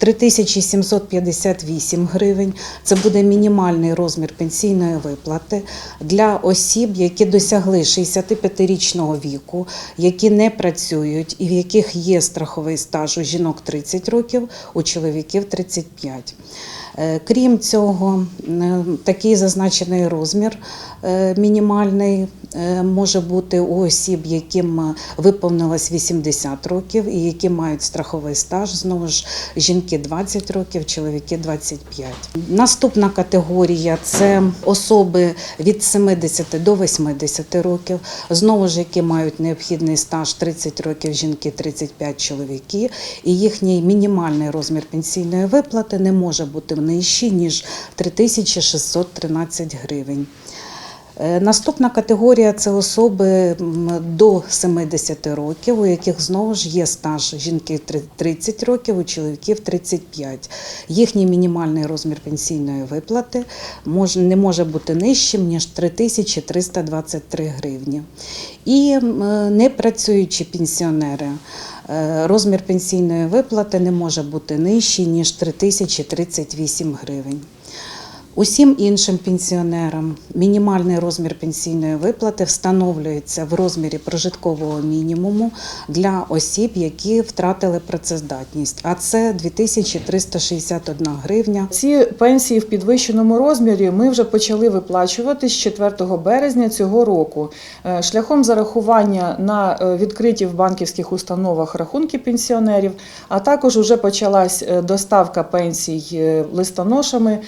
3758 гривень. Це буде мінімальний розмір пенсійної виплати для осіб, які досягли 65-річного віку, які не працюють і в яких є страховий стаж у жінок 30 років, у чоловіків 35. Е, Крім цього, е, такий зазначений розмір е, мінімальний може бути у осіб, яким виповнилось 80 років і які мають страховий стаж. Знову ж жінки 20 років, чоловіки 25. Наступна категорія це особи від 70 до 80 років, знову ж які мають необхідний стаж 30 років, жінки 35 чоловіки, і їхній мінімальний розмір пенсійної виплати не може бути нижчий, ніж 3613 гривень. Е, Наступна категорія це особи до 70 років, у яких знову ж є стаж жінки 30 років, у чоловіків 35. Їхній мінімальний розмір пенсійної виплати не може бути нижчим, ніж 3323 гривні. І непрацюючі пенсіонери. е, Розмір пенсійної виплати не може бути нижчий, ніж 3038 гривень. Усім іншим пенсіонерам мінімальний розмір пенсійної виплати встановлюється в розмірі прожиткового мінімуму для осіб, які втратили працездатність, а це 2361 гривня. Ці пенсії в підвищеному розмірі ми вже почали виплачувати з 4 березня цього року. Е, шляхом зарахування на е, відкриті в банківських установах рахунки пенсіонерів, а також вже почалась е, доставка пенсій листоношами